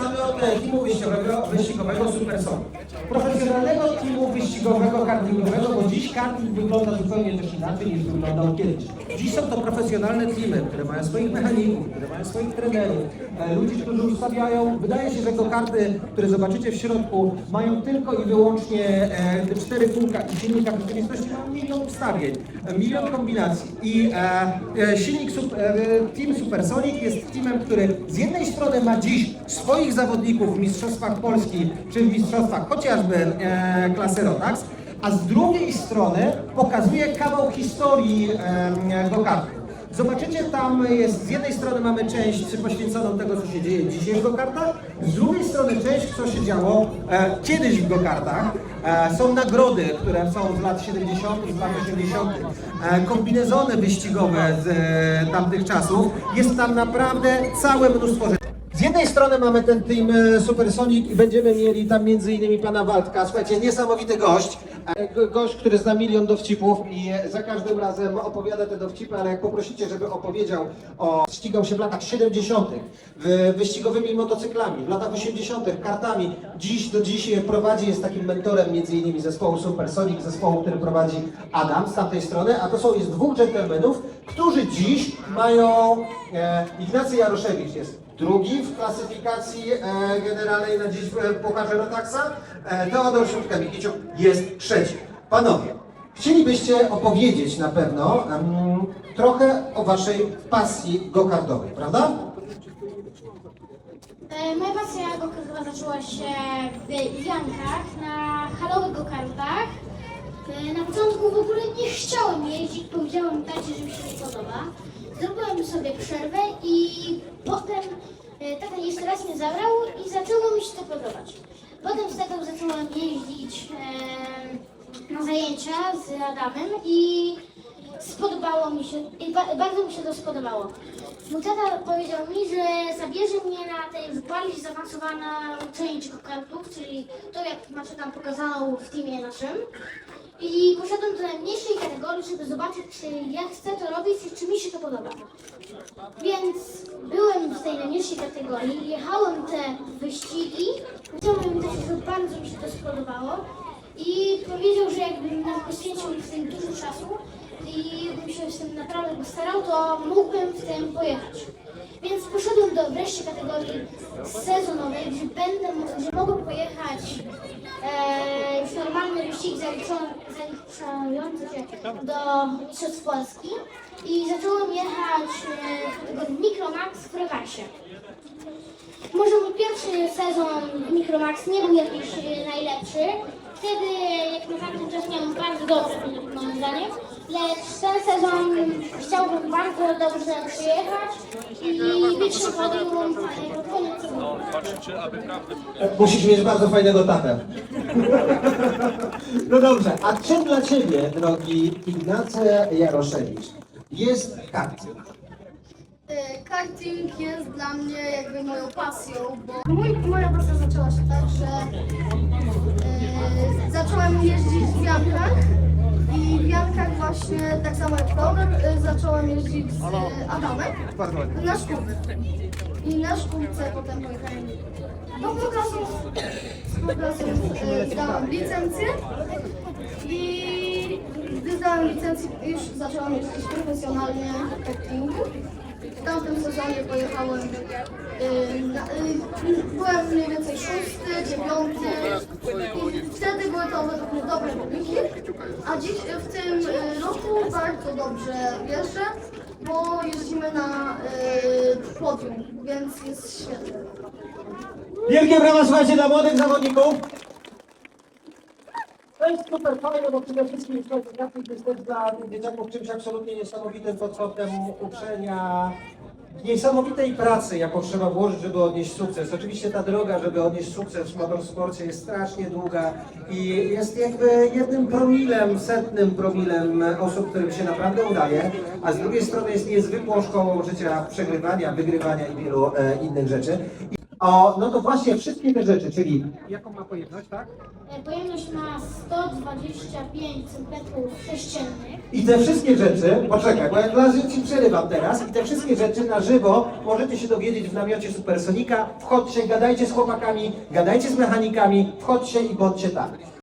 zaczynamy od teamu wyjściowego, wyścigowego Super. Profesjonalnego teamu wyścigowego kartingowego, bo dziś karting wygląda zupełnie też inaczej niż wyglądał kiedyś. Dziś są to profesjonalne teamy, które mają swoich mechaników, które mają swoich trenerów, e, ludzi, którzy ustawiają. Wydaje się, że go-karty, które zobaczycie w środku, mają tylko i wyłącznie te cztery kółka i silnika w rzeczywistości mają milion ustawień, e, milion kombinacji. I e, silnik Team Supersonic jest teamem, który z jednej strony ma dziś swoich zawodników w Mistrzostwach Polski, czy w Mistrzostwach chociażby e, klasy Rotax, a z drugiej strony pokazuje kawał historii e, go-kartów. Zobaczycie, tam jest, z jednej strony mamy część poświęconą tego, co się dzieje dzisiaj w go-kartach, z drugiej strony część, co się działo e, kiedyś w go-kartach. E, są nagrody, które są z lat 70., z lat 80., e, kombinezony wyścigowe z e, tamtych czasów. Jest tam naprawdę całe mnóstwo rzeczy. Jednej strony mamy ten team e, Supersonic i będziemy mieli tam między innymi pana Waldka. Słuchajcie, niesamowity gość. E, go- Gość, który zna milion dowcipów i za każdym razem opowiada te dowcipy, ale jak poprosicie, żeby opowiedział o... Ścigał się w latach 70. w wyścigowymi motocyklami, w latach 80. kartami. Dziś do dziś prowadzi, jest takim mentorem między innymi zespołu Supersonic, zespołu, który prowadzi Adam z tamtej strony, a to są jest dwóch dżentelmenów, którzy dziś mają... E, Ignacy Jaroszewicz jest drugi w klasyfikacji e, generalnej na dziś e, Pucharze Rotaxa. E, Teodor Świątka-Mikiciuk jest trzeci. Panowie, chcielibyście opowiedzieć na pewno trochę o waszej pasji go-kartowej, prawda? E, Moja pasja go-kartowa zaczęła się w Jankach na halowych go-kartach. E, Na początku w ogóle nie chciałem jeździć, powiedziałem tacie, że mi się nie podoba. Zrobiłem sobie przerwę i potem e, tata jeszcze raz mnie zabrał i zaczęło mi się to podobać. Potem z tego zacząłem jeździć e, na zajęcia z Adamem i spodobało mi się, bardzo mi się to spodobało. Mój tata powiedział mi, że zabierze mnie na tej już bardziej zaawansowaną część kartów, czyli to jak macie tam pokazaną w teamie naszym. I poszedłem do najmniejszej kategorii, żeby zobaczyć, czy ja chcę to robić i czy mi się to podoba. Więc byłem w tej najmniejszej kategorii, jechałem te wyścigi. Chciałbym też, że bardzo mi się to spodobało. I powiedział, że jakbym nam poświęcił w tym dużo czasu i bym się z tym naprawdę postarał, to mógłbym w tym pojechać. Więc poszedłem do wreszcie kategorii sezonowej, gdzie będę, gdzie mogę pojechać e, już normalny wyścig zaliczający się do Mistrzostw Polski i zacząłem jechać e, w kategorii Micromax w Rewansie. Może mój pierwszy sezon Micromax nie był jakiś e, najlepszy. Wtedy, jak na tamten czas miałem bardzo wynik moim zdaniem. Lecz ten sezon chciałbym bardzo dobrze przyjechać i być na podium e, pod koniec sezonu. Musisz mieć bardzo fajnego tatę. No dobrze, a czym dla Ciebie, drogi Ignacy Jaroszewicz, jest karting? E, Karting jest dla mnie jakby moją pasją, bo mój, moja pasja zaczęła się tak, że e, zacząłem jeździć w Jankach i w Jankach właśnie tak samo jak Paulek e, zacząłem jeździć z e, Adamem na szkółce. I na szkółce potem pojechałem do Pokasów, z e, zdałem licencję i gdy zdałem licencję już zaczęłam jeździć profesjonalnie w kartingu. W tamtym sezonie pojechałem, y, y, byłem mniej więcej szósty, dziewiąty i wtedy były to dobre wyniki, a dziś w tym y, roku bardzo dobrze jeżdżę, bo jeździmy na podium, więc jest świetnie. Wielkie brawa, słuchajcie, dla młodych zawodników. To jest super fajne, bo przede wszystkim karting jest też dla dzieciaków czymś absolutnie niesamowitym pod kątem uczenia niesamowitej pracy, jaką trzeba włożyć, żeby odnieść sukces. Oczywiście ta droga, żeby odnieść sukces w motorsporcie jest strasznie długa i jest jakby jednym promilem, setnym promilem osób, którym się naprawdę udaje, a z drugiej strony jest niezwykłą szkołą życia przegrywania, wygrywania i wielu e, innych rzeczy. O, no to właśnie wszystkie te rzeczy, czyli jaką ma pojemność, tak? E, Pojemność ma 125 cm3. I te wszystkie rzeczy, poczekaj, bo ja dla ci przerywam teraz, i te wszystkie rzeczy na żywo możecie się dowiedzieć w namiocie Supersonika. Wchodźcie, gadajcie z chłopakami, gadajcie z mechanikami, wchodźcie i bądźcie tak.